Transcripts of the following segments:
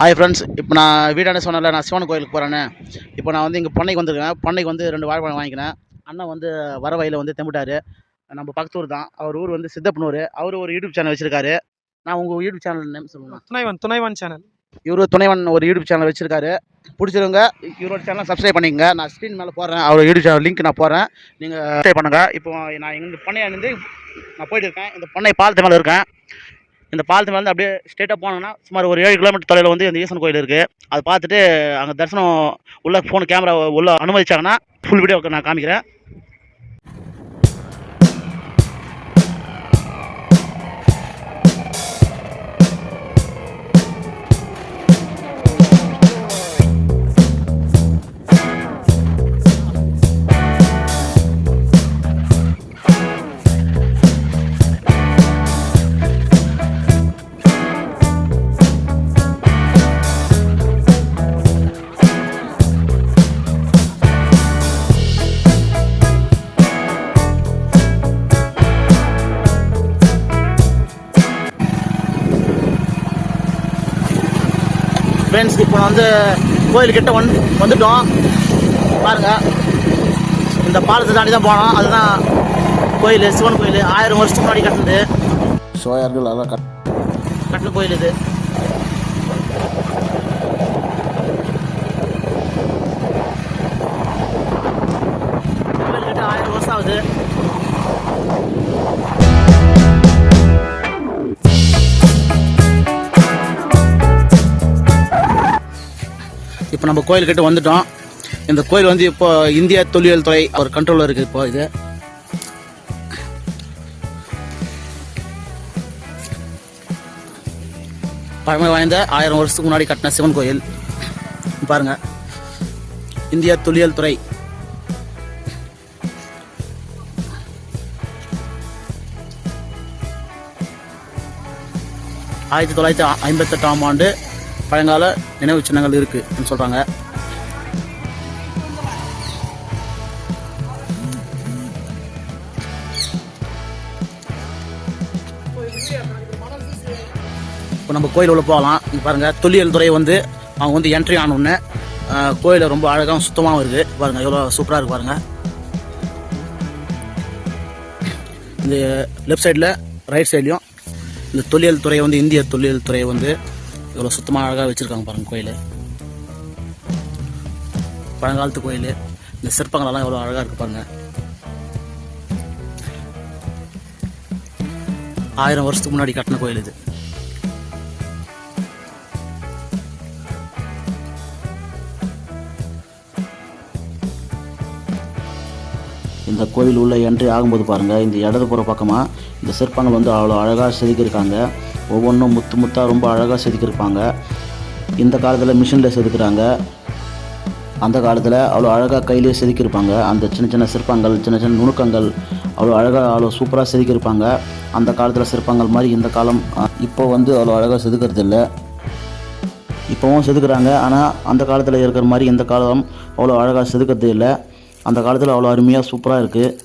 Hi friends இப்போ நான் வீடாண்ட சொன்னல நான் சிவன் கோயிலுக்கு போகிறேன்னு இப்போ நான் வந்து இங்கே பண்ணைக்கு வந்திருக்கேன். பண்ணைக்கு வந்து ரெண்டு வாழைப்பழம் வாங்கிக்கினேன் அண்ணன் வந்து வர வழியில் வந்து தெம்பிட்டாரு. நம்ம பக்கத்து ஊர் தான். அவர் ஊர் வந்து சித்தப்பனூர். அவர் ஒரு யூடியூப் சேனல் வச்சிருக்காரு. நான் உங்கள் யூடியூப் சேனல் நேம் சொல்லுங்கள் துணைவன் துணைவன் சேனல். இவர் துணைவன் ஒரு யூடியூப் சேனல் வச்சிருக்காரு. பிடிச்சிருங்க இவரோட சேனல் சப்ஸ்கிரைப் பண்ணிக்கங்க. நான் ஸ்க்ரீன் மேலே போடுறேன். அவர் யூடியூப் சேனல் லிங்க் நான் போடுறேன். நீங்கள் சப்ஸ்கிரைப் பண்ணுங்கள் இப்போ நான் எங்கள் பண்ணையாண்டு நான் போயிட்டு இருக்கேன். இந்த பண்ணை பாலத்து மேலே இருக்கேன். இந்த பாலத்து மேலே அப்படியே ஸ்ட்ரெயிட்டாக போனோம்னா சுமார் ஒரு ஏழு கிலோமீட்டர் தொலைவில் வந்து இந்த ஈசன் கோயில் இருக்குது அதை பார்த்துட்டு அங்கே தரிசனம் உள்ள ஃபோன் கேமரா உள்ள அனுமதிச்சாங்கன்னா ஃபுல் வீடியோ நான் காமிக்கிறேன். வந்து கோயில்கிட்ட வந்து வந்துட்டோம். பாருங்கள் இந்த பாலத்தை தாண்டி தான் போனோம். அதுதான் கோயில் சிவன் கோயில். ஆயிரம் வருஷத்துக்கு முன்னாடி கட்டினது. சோயர்கள் எல்லாம் கட் கட்டின கோயில் இது. இப்போ நம்ம கோயில்கிட்ட வந்துட்டோம். இந்த கோயில் வந்து இப்போ இந்திய தொல்லியல் துறை அவர் கண்ட்ரோலில் இருக்குது இப்போ இது. பழமை வாய்ந்த ஆயிரம் வருஷத்துக்கு முன்னாடி கட்டின சிவன் கோயில். பாருங்க. இந்திய தொல்லியல் துறை. ஆயிரத்தி தொள்ளாயிரத்தி ஐம்பத்தெட்டாம் ஆண்டு பழங்கால நினைவு சின்னங்கள் இருக்குன்னு சொல்றாங்க. இப்போ நம்ம கோயில் உள்ள போகலாம். இங்க பாருங்க தொல்லியல் துறை வந்து அவங்க வந்து என்ட்ரி ஆனோடனே கோயில் ரொம்ப அழகாகவும் சுத்தமாகவும் இருக்கு. பாருங்க எவ்வளோ சூப்பராக இருக்கு பாருங்க. இந்த லெஃப்ட் சைடில் ரைட் சைட்லையும் இந்த தொல்லியல் துறை வந்து இந்திய தொல்லியல் துறை வந்து எவ்வளோ சுத்தமாக அழகாக வச்சுருக்காங்க பாருங்க கோயில். பழங்காலத்து கோயில். இந்த சிற்பங்களெல்லாம் எவ்வளோ அழகாக இருக்கு பாருங்க. ஆயிரம் வருஷத்துக்கு முன்னாடி கட்டின கோயில் இது. இந்த கோவில் உள்ள என்ட்ரி ஆகும்போது பாருங்கள் இந்த இடதுபுற பக்கமாக இந்த சிற்பங்கள் வந்து அவ்வளோ அழகாக செதுக்கியிருக்காங்க. ஒவ்வொன்றும் முத்து முத்தாக ரொம்ப அழகாக செதுக்கியிருப்பாங்க. இந்த காலத்தில் மிஷினில் செதுக்கிறாங்க. அந்த காலத்தில் அவ்வளோ அழகாக கையிலேயே செதுக்கியிருப்பாங்க. அந்த சின்ன சின்ன சிற்பங்கள் சின்ன சின்ன நுணுக்கங்கள் அவ்வளோ அழகாக அவ்வளோ சூப்பராக செதுக்கியிருப்பாங்க. அந்த காலத்தில் சிற்பங்கள் மாதிரி இந்த காலம் இப்போ வந்து அவ்வளோ அழகாக செதுக்கிறது இல்லை. இப்போவும் செதுக்கிறாங்க. ஆனால் அந்த காலத்தில் இருக்கிற மாதிரி இந்த காலம் அவ்வளோ அழகாக செதுக்கிறது இல்லை. அந்த காலத்தில் அவ்வளோ அருமையாக சூப்பராக இருக்குது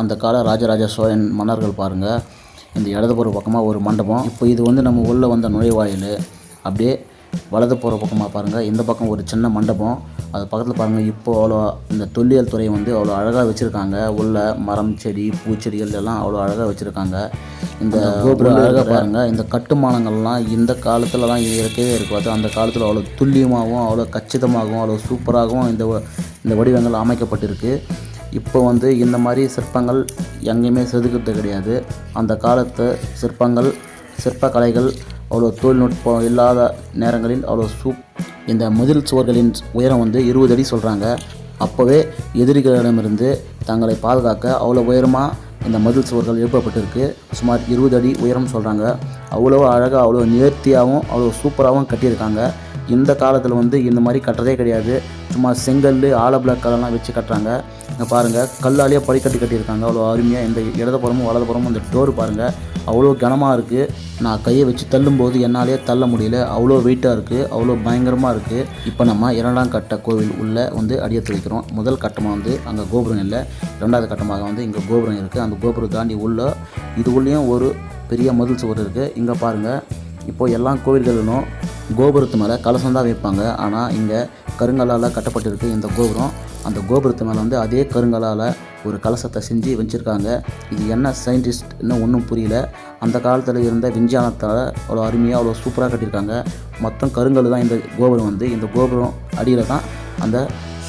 அந்த கால ராஜராஜ சோழன் மன்னர்கள் பாருங்கள் இந்த இடதுபுற பக்கமாக ஒரு மண்டபம். இப்போ இது வந்து நம்ம உள்ளே வந்த நுழைவாயில். அப்படியே வலது போகிற பக்கமாக பாருங்கள் இந்த பக்கம் ஒரு சின்ன மண்டபம். அது பக்கத்தில் பாருங்கள் இப்போ அவ்வளோ இந்த தொல்லியல் துறை வந்து அவ்வளோ அழகாக வச்சுருக்காங்க. உள்ள மரம் செடி பூச்செடிகள் எல்லாம் அவ்வளோ அழகாக வச்சுருக்காங்க. இந்த கோபுரம் அழகாக பாருங்கள் இந்த கட்டுமானங்கள்லாம் இந்த காலத்துலலாம் இருக்கவே இருக்காது அந்த காலத்தில் அவ்வளோ துல்லியமாகவும் அவ்வளோ கச்சிதமாகவும் அவ்வளோ சூப்பராகவும் இந்த இந்த வடிவங்கள் அமைக்கப்பட்டிருக்கு. இப்போ வந்து இந்த மாதிரி சிற்பங்கள் எங்கேயுமே செதுக்கிறது கிடையாது. அந்த காலத்து சிற்பங்கள் சிற்பக்கலைகள் அவ்வளோ தொழில்நுட்பம் இல்லாத நேரங்களில் அவ்வளோ சூப் இந்த மதில் சுவர்களின் உயரம் வந்து இருபது அடி சொல்கிறாங்க அப்போவே எதிரிகளிடமிருந்து தங்களை பாதுகாக்க அவ்வளோ உயரமாக இந்த மதில் சுவர்கள் எழுப்பப்பட்டிருக்கு. சுமார் இருபது அடி உயரம் சொல்கிறாங்க அவ்வளோ அழகாக அவ்வளோ நேர்த்தியாகவும் அவ்வளோ சூப்பராகவும் கட்டியிருக்காங்க. இந்த காலத்தில் வந்து இந்த மாதிரி கட்டுறதே கிடையாது. சும்மா செங்கல் ஆல பிளாக் கல்லெல்லாம் வச்சு கட்டுறாங்க. இங்கே பாருங்கள் கல்லாலேயே படிக்கட்டு கட்டியிருக்காங்க. அவ்வளோ அருமையாக இந்த இடதுபுறமும் வலதுபுறமும் இந்த டோர் பாருங்கள் அவ்வளோ கனமாக இருக்குது நான் கையை வச்சு தள்ளும்போது என்னாலே தள்ள முடியல. அவ்வளோ வெயிட்டாக இருக்குது அவ்வளோ பயங்கரமாக இருக்குது இப்போ நம்ம இரண்டாம் கட்ட கோவில் உள்ளே வந்து அடியத்து வைக்கிறோம். முதல் கட்டமாக வந்து அங்கே கோபுரம் இல்லை. ரெண்டாவது கட்டமாக வந்து இங்கே கோபுரம் இருக்குது அந்த கோபுரம் தாண்டி உள்ளே இது உள்ளேயும் ஒரு பெரிய மதில் சுவர் இருக்குது இங்கே பாருங்கள் இப்போ எல்லா கோவில்களிலும் கோபுரத்து மேலே கலசம் தான் வைப்பாங்க. ஆனால் இங்கே கருங்கலால் கட்டப்பட்டிருக்கு இந்த கோபுரம். அந்த கோபுரத்து மேலே வந்து அதே கருங்கலால் ஒரு கலசத்தை செஞ்சு வச்சுருக்காங்க. இது என்ன சயின்டிஸ்ட்னு ஒன்றும் புரியல. அந்த காலத்தில் இருந்த விஞ்ஞானத்தால் அவ்வளோ அருமையாக அவ்வளோ சூப்பராக கட்டியிருக்காங்க. மொத்தம் கருங்கல் தான் இந்த கோபுரம் வந்து. இந்த கோபுரம் அடியில் தான் அந்த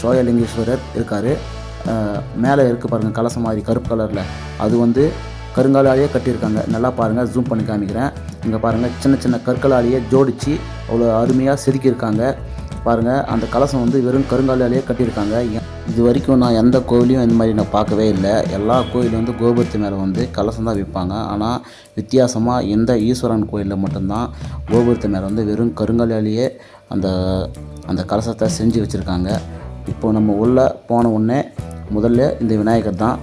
சோயலிங்கேஸ்வரர் இருக்கார். மேலே இருக்குது பாருங்கள் கலசம் மாதிரி கருப்பு கலரில். அது வந்து கருங்காலாலேயே கட்டியிருக்காங்க. நல்லா பாருங்கள் ஜூம் பண்ணி காமிக்கிறேன். இங்கே பாருங்கள் சின்ன சின்ன கற்களாலேயே ஜோடித்து அவ்வளோ அருமையாக செதுக்கியிருக்காங்க. பாருங்கள் அந்த கலசம் வந்து வெறும் கருங்காலாலேயே கட்டியிருக்காங்க. இது வரைக்கும் நான் எந்த கோவிலையும் இந்த மாதிரி நான் பார்க்கவே இல்லை. எல்லா கோயிலும் வந்து கோபுரத்து மேலே வந்து கலசம் தான் விற்பாங்க ஆனால் வித்தியாசமாக எந்த ஈஸ்வரன் கோயிலில் மட்டும்தான் கோபுரத்து மேலே வந்து வெறும் கருங்காலாலேயே அந்த அந்த கலசத்தை செஞ்சு வச்சுருக்காங்க. இப்போ நம்ம உள்ளே போன உடனே முதல்ல இந்த விநாயகர் தான்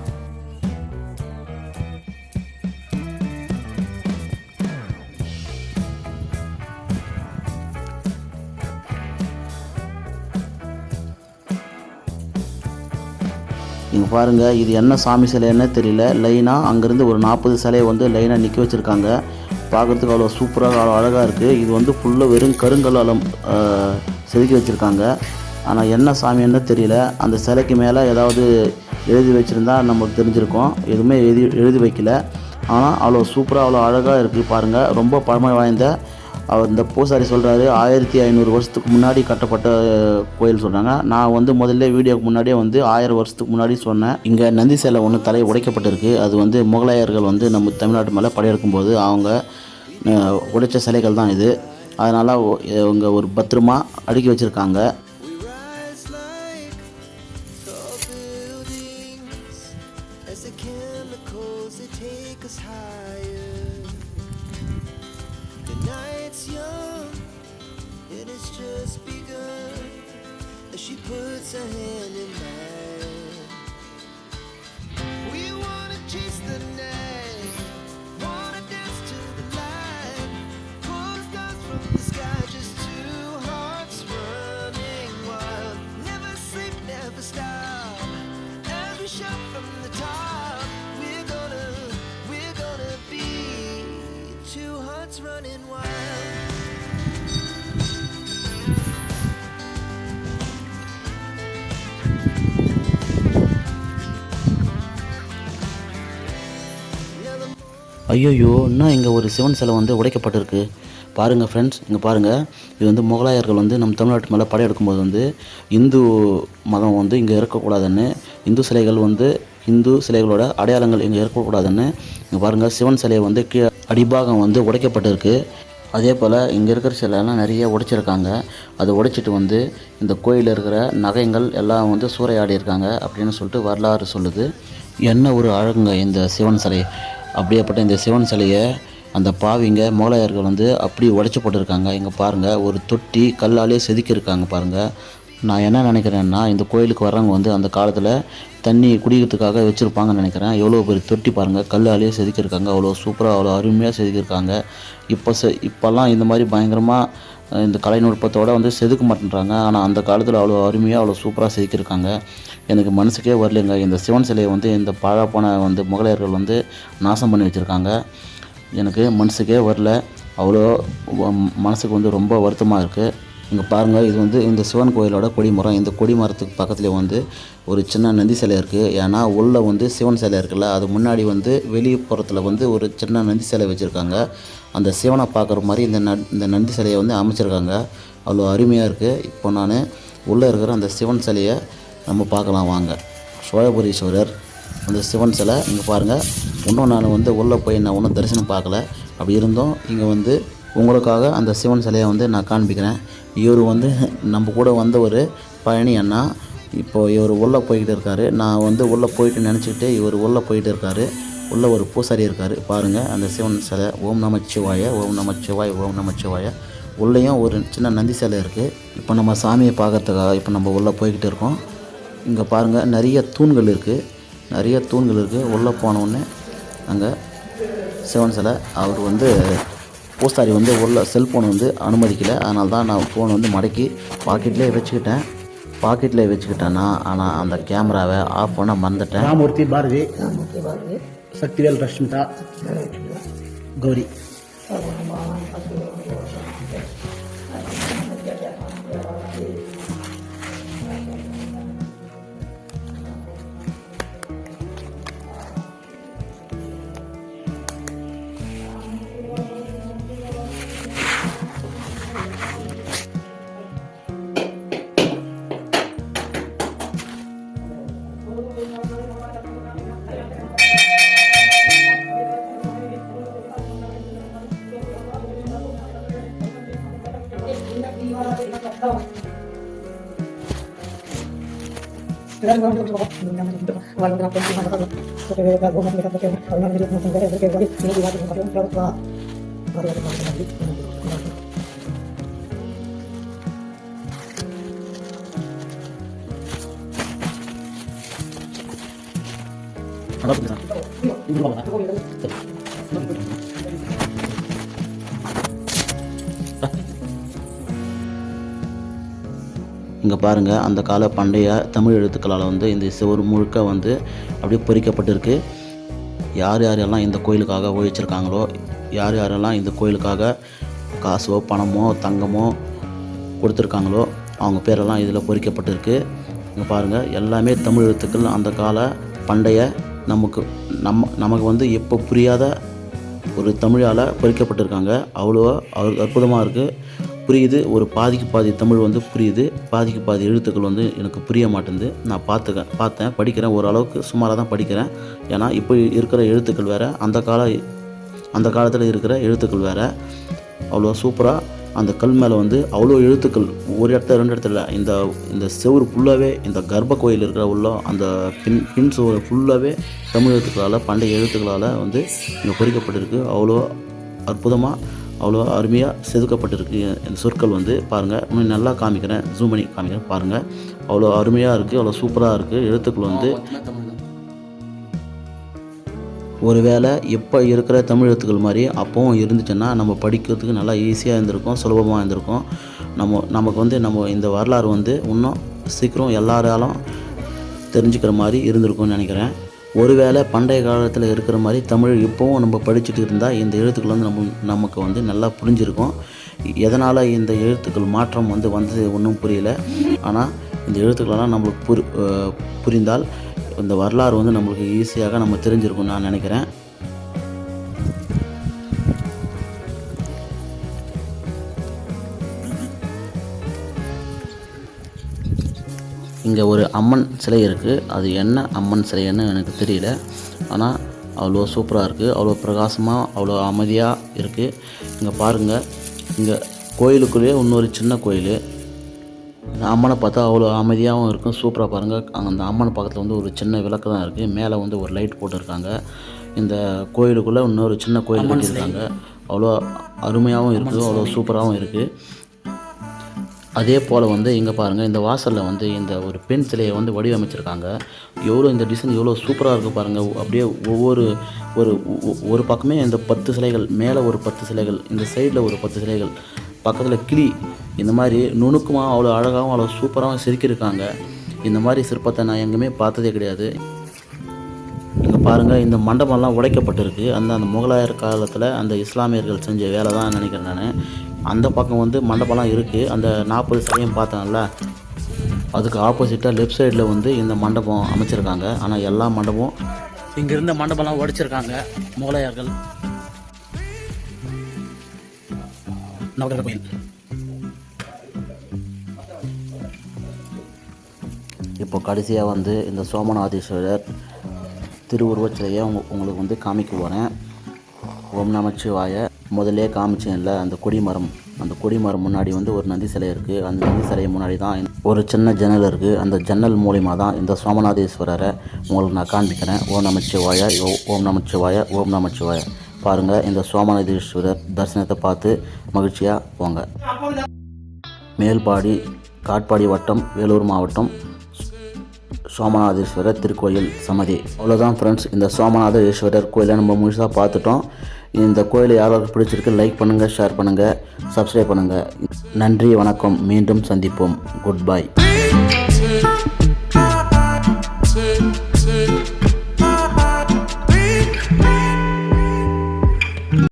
இங்கே பாருங்கள் இது என்ன சாமி சிலைன்னு தெரியல. லைனாக அங்கேருந்து ஒரு நாற்பது சிலையை வந்து லைனாக நிற்க வச்சுருக்காங்க. பார்க்குறதுக்கு அவ்வளோ சூப்பராக அவ்வளோ அழகாக இருக்குது இது வந்து ஃபுல்லாக வெறும் கருங்கல்லால் செதுக்கி வச்சுருக்காங்க. ஆனால் என்ன சாமின்னு தெரியல. அந்த சிலைக்கு மேலே ஏதாவது எழுதி வச்சுருந்தா நமக்கு தெரிஞ்சிருக்கோம். எதுவுமே எழுதி எழுதி வைக்கல. ஆனால் அவ்வளோ சூப்பராக அவ்வளோ அழகாக இருக்குது பாருங்கள் ரொம்ப பழமை வாய்ந்த அவர் இந்த பூசாரி சொல்கிறாரு ஆயிரத்தி ஐநூறு வருஷத்துக்கு முன்னாடி கட்டப்பட்ட கோயில் சொல்கிறாங்க நான் வந்து முதல்ல வீடியோக்கு முன்னாடியே வந்து ஆயிரம் வருஷத்துக்கு முன்னாடி சொன்னேன். இங்கே நந்தி சிலை ஒன்று தலை உடைக்கப்பட்டிருக்கு. அது வந்து முகலாயர்கள் வந்து நம்ம தமிழ்நாட்டு மேலே படையெடுக்கும் போது அவங்க உடைச்ச சிலைகள் தான் இது. அதனால் இவங்க ஒரு பத்திரமா அடுக்கி வச்சுருக்காங்க. Hearts running wild. ஐயோயோ இன்னும் இங்கே ஒரு சிவன் சிலை வந்து உடைக்கப்பட்டிருக்கு பாருங்கள் ஃப்ரெண்ட்ஸ் இங்கே பாருங்கள் இது வந்து முகலாயர்கள் வந்து நம்ம தமிழ்நாட்டு மேலே படையெடுக்கும்போது வந்து இந்து மதம் வந்து இங்கே இருக்கக்கூடாதுன்னு இந்து சிலைகள் வந்து இந்து சிலைகளோட அடையாளங்கள் இங்கே இருக்கக்கூடாதுன்னு இங்கே பாருங்கள் சிவன் சிலையை வந்து கீழே அடிபாகம் வந்து உடைக்கப்பட்டிருக்கு. அதே போல் இங்கே இருக்கிற சிலைலாம் நிறைய உடைச்சிருக்காங்க. அதை உடைச்சிட்டு வந்து இந்த கோயிலில் இருக்கிற நகைங்கள் எல்லாம் வந்து சூறையாடி இருக்காங்க அப்படின்னு சொல்லிட்டு வரலாறு சொல்லுது. என்ன ஒரு அழகுங்க இந்த சிவன் சிலை. அப்படியேப்பட்ட இந்த சிவன் சிலையை அந்த பாவிங்க மோலையர்கள் வந்து அப்படி உடைச்சி போட்டிருக்காங்க. இங்கே பாருங்கள் ஒரு தொட்டி கல்லாலே செதுக்கியிருக்காங்க பாருங்கள் நான் என்ன நினைக்கிறேன்னா இந்த கோயிலுக்கு வர்றவங்க வந்து அந்த காலத்தில் தண்ணி குடிக்கிறதுக்காக வச்சுருப்பாங்கன்னு நினைக்கிறேன். எவ்வளோ பெரிய தொட்டி பாருங்கள் கல்லாலேயே செதுக்கியிருக்காங்க அவ்வளோ சூப்பராக அவ்வளோ அருமையாக செதுக்கியிருக்காங்க. இப்போ செ இப்போல்லாம் இந்த மாதிரி பயங்கரமாக இந்த கலைநுட்பத்தோடு வந்து செதுக்க மாட்டேன்றாங்க. ஆனால் அந்த காலத்தில் அவ்வளோ அருமையாக அவ்வளோ சூப்பராக செதுக்கியிருக்காங்க. எனக்கு மனசுக்கே வரலைங்க. இந்த சிவன் சிலையை வந்து இந்த பழப்போன வந்து முகலாயர்கள் வந்து நாசம் பண்ணி வச்சுருக்காங்க. எனக்கு மனசுக்கே வரல. அவ்வளோ மனசுக்கு வந்து ரொம்ப வருத்தமாக இருக்குது இங்கே பாருங்கள் இது வந்து இந்த சிவன் கோயிலோட கொடிமரம். இந்த கொடிமரத்துக்கு பக்கத்துலேயே வந்து ஒரு சின்ன நந்தி சிலை இருக்குது ஏன்னா உள்ளே வந்து சிவன் சிலை இருக்குல்ல அது முன்னாடி வந்து வெளிப்புறத்தில் வந்து ஒரு சின்ன நந்தி சிலை வச்சுருக்காங்க. அந்த சிவனை பார்க்குற மாதிரி இந்த ந இந்த நந்தி சிலையை வந்து அமைச்சிருக்காங்க. அவ்வளோ அருமையாக இருக்குது இப்போ நான் உள்ளே இருக்கிற அந்த சிவன் சிலையை நம்ம பார்க்கலாம் வாங்க. சோழபுரீஸ்வரர் அந்த சிவன் சிலை இங்கே பாருங்கள் இன்னும் நான் வந்து உள்ளே போய் நான் ஒன்றும் தரிசனம் பார்க்கல. அப்படி இருந்தும் இங்கே வந்து உங்களுக்காக அந்த சிவன் சிலையை வந்து நான் காண்பிக்கிறேன். இவர் வந்து நம்ம கூட வந்த ஒரு பழனி அண்ணா. இப்போது இவர் உள்ளே போய்கிட்டு இருக்காரு. நான் வந்து உள்ளே போயிட்டு நினச்சிக்கிட்டு இவர் உள்ளே போயிட்டு இருக்காரு. உள்ளே ஒரு பூசாரி இருக்கார். பாருங்கள் அந்த சிவன் சிலை. ஓம் நமச்சிவாய ஓம் நமச்சிவாய ஓம் நமச்சிவாய உள்ளேயும் ஒரு சின்ன நந்தி சிலை இருக்குது இப்போ நம்ம சாமியை பார்க்கறதுக்காக இப்போ நம்ம உள்ளே போய்கிட்டு இருக்கோம். இங்கே பாருங்கள் நிறைய தூண்கள் இருக்குது நிறைய தூண்கள் இருக்குது உள்ளே போனவுடனே அங்கே சிவன் சிலை. அவர் வந்து பூசாரி வந்து உள்ள செல்ஃபோன் வந்து அனுமதிக்கலை. அதனால தான் நான் ஃபோன் வந்து மடக்கி பாக்கெட்லேயே வச்சுக்கிட்டேன். பாக்கெட்லேயே வச்சுக்கிட்டேன்னா ஆனால் அந்த கேமராவை ஆஃப் பண்ண மறந்துட்டேன். Ramurthy Bharathi. Sakthivel Rashmitha. Gowri. Ano ba 'to? Hindi ko ba? இங்கே பாருங்கள் அந்த கால பண்டைய தமிழ் எழுத்துக்களால் வந்து இந்த சுவர் முழுக்க வந்து அப்படியே பொறிக்கப்பட்டிருக்கு. யார் யாரெல்லாம் இந்த கோயிலுக்காக உழைச்சிருக்காங்களோ யார் யாரெல்லாம் இந்த கோயிலுக்காக காசோ பணமோ தங்கமோ கொடுத்துருக்காங்களோ அவங்க பேரெல்லாம் இதில் பொறிக்கப்பட்டிருக்கு. இங்கே பாருங்கள் எல்லாமே தமிழ் எழுத்துக்கள். அந்த கால பண்டைய நமக்கு நம்ம நமக்கு வந்து எப்போ புரியாத ஒரு தமிழால் பொறிக்கப்பட்டிருக்காங்க. அவ்வளோ அற்புதமாக இருக்குது புரியுது. ஒரு பாதிக்கு பாதி தமிழ் வந்து புரியுது. பாதிக்கு பாதி எழுத்துக்கள் வந்து எனக்கு புரிய மாட்டேங்குது. நான் பார்த்துக்க பார்த்தேன் படிக்கிறேன். ஓரளவுக்கு சுமாராக தான் படிக்கிறேன். ஏன்னா இப்போ இருக்கிற எழுத்துக்கள் வேறு அந்த கால அந்த காலத்தில் இருக்கிற எழுத்துக்கள் வேறு. அவ்வளோ சூப்பராக அந்த கல் மேலே வந்து அவ்வளோ எழுத்துக்கள் ஒரு இடத்துல ரெண்டு இடத்துல இந்த இந்த செவ்வறு ஃபுல்லாகவே இந்த கர்ப்ப கோயில் இருக்கிற உள்ள அந்த பின் பின் சுவர் ஃபுல்லாகவே தமிழ் எழுத்துக்களால் பண்டைய எழுத்துக்களால் வந்து இங்கே பொறிக்கப்பட்டிருக்கு. அவ்வளோ அற்புதமாக அவ்வளோ அருமையாக செதுக்கப்பட்டிருக்கு. இந்த சொற்கள் வந்து பாருங்கள் இன்னும் நல்லா காமிக்கிறேன். ஜூம் பண்ணி காமிக்கிறேன் பாருங்கள் அவ்வளோ அருமையாக இருக்குது அவ்வளோ சூப்பராக இருக்குது எழுத்துக்கள் வந்து ஒருவேளை இப்போ இருக்கிற தமிழ் எழுத்துக்கள் மாதிரி அப்போவும் இருந்துச்சுன்னா நம்ம படிக்கிறதுக்கு நல்லா ஈஸியாக இருந்திருக்கும் சுலபமாக இருந்திருக்கும். நம்ம நமக்கு வந்து நம்ம இந்த வரலாறு வந்து இன்னும் சீக்கிரம் எல்லாராலும் தெரிஞ்சுக்கிற மாதிரி இருந்திருக்கும்னு நினைக்கிறேன். ஒருவேளை பண்டைய காலத்தில் இருக்கிற மாதிரி தமிழ் இப்போவும் நம்ம படிச்சுட்டு இருந்தால் இந்த எழுத்துக்கள் வந்து நம்ம நமக்கு வந்து நல்லா புரிஞ்சிருக்கும். எதனால் இந்த எழுத்துக்கள் மாற்றம் வந்து வந்தது ஒன்றும் புரியல. ஆனால் இந்த எழுத்துக்களெல்லாம் நம்மளுக்கு புரி புரிந்தால் இந்த வரலாறு வந்து நம்மளுக்கு ஈஸியாக நம்ம தெரிஞ்சிருக்கும் நான் நினைக்கிறேன். இங்கே ஒரு அம்மன் சிலை இருக்குது அது என்ன அம்மன் சிலைன்னு எனக்கு தெரியல. ஆனால் அவ்வளோ சூப்பராக இருக்குது அவ்வளோ பிரகாசமாக அவ்வளோ அமைதியாக இருக்குது இங்கே பாருங்கள் இங்கே கோயிலுக்குள்ளேயே இன்னொரு சின்ன கோயில். இந்த அம்மனை பார்த்தா அவ்வளோ அமைதியாகவும் இருக்கும். சூப்பராக பாருங்கள் அந்த அம்மன் பக்கத்தில் வந்து ஒரு சின்ன விளக்கு தான் இருக்குது மேலே வந்து ஒரு லைட் போட்டிருக்காங்க. இந்த கோயிலுக்குள்ளே இன்னொரு சின்ன கோயில் கட்டியிருக்காங்க. அவ்வளோ அருமையாகவும் இருக்குது. அவ்வளோ சூப்பராகவும் இருக்குது அதே போல் வந்து இங்கே பாருங்கள் இந்த வாசலில் வந்து இந்த ஒரு பெண் சிலையை வந்து வடிவமைச்சிருக்காங்க. எவ்வளோ இந்த டிசைன் எவ்வளோ சூப்பராக இருக்குது பாருங்கள் அப்படியே ஒவ்வொரு ஒரு ஒரு பக்கமே இந்த பத்து சிலைகள் மேலே ஒரு பத்து சிலைகள் இந்த சைடில் ஒரு பத்து சிலைகள் பக்கத்தில் கிளி இந்த மாதிரி நுணுக்கமாக அவ்வளோ அழகாகவும் அவ்வளோ சூப்பராகவும் சிரிக்கிருக்காங்க. இந்த மாதிரி சிற்பத்தை நான் எங்கேயுமே பார்த்ததே கிடையாது. இங்கே பாருங்கள் இந்த மண்டபம்லாம் உடைக்கப்பட்டிருக்கு. அந்த அந்த முகலாயர் காலத்தில் அந்த இஸ்லாமியர்கள் செஞ்ச வேலை தான் நினைக்கிறேன் நான். அந்த பக்கம் வந்து மண்டபம்லாம் இருக்குது அந்த நாற்பது சதவீதம் பார்த்தேன்ல. அதுக்கு ஆப்போசிட்டாக லெஃப்ட் சைடில் வந்து இந்த மண்டபம் அமைச்சிருக்காங்க. ஆனால் எல்லா மண்டபம் இங்கே இருந்த மண்டபம்லாம் உடைச்சிருக்காங்க முகலாயர்கள். நவகிரக கோயில். இப்போ கடைசியாக வந்து இந்த சோமநாதீஸ்வரர் திருவுருவச் சிலையை உங்களுக்கு வந்து காமிக்க போகிறேன் ஓம் நமச்சிவாய. முதல்லே காமிச்சேன்ல அந்த கொடிமரம். அந்த கொடிமரம் முன்னாடி வந்து ஒரு நந்தி சிலை இருக்குது அந்த நந்தி சிலை முன்னாடி தான் ஒரு சின்ன ஜன்னல் இருக்குது அந்த ஜன்னல் மூலிமா தான் இந்த சோமநாதேஸ்வரரை உங்களுக்கு நான் காண்பிக்கிறேன். ஓம் நமச்சிவாய ஓ- ஓம் நமச்சிவாய ஓம் நமச்சிவாய. பாருங்கள் இந்த சோமநாதீஸ்வரர் தரிசனத்தை பார்த்து மகிழ்ச்சியாக போங்க. மேல்பாடி காட்பாடி வட்டம் வேலூர் மாவட்டம் சோமநாதேஸ்வரர் திருக்கோயில் சமதி. அவ்வளோதான் ஃப்ரெண்ட்ஸ் இந்த சோமநாத ஈஸ்வரர் கோயிலை நம்ம முழுசாக பார்த்துட்டோம். இந்த கோயிலை யாராவது பிடிச்சிருக்கு லைக் பண்ணுங்கள் ஷேர் பண்ணுங்கள் சப்ஸ்கிரைப் பண்ணுங்கள் நன்றி வணக்கம். மீண்டும் சந்திப்போம். Good bye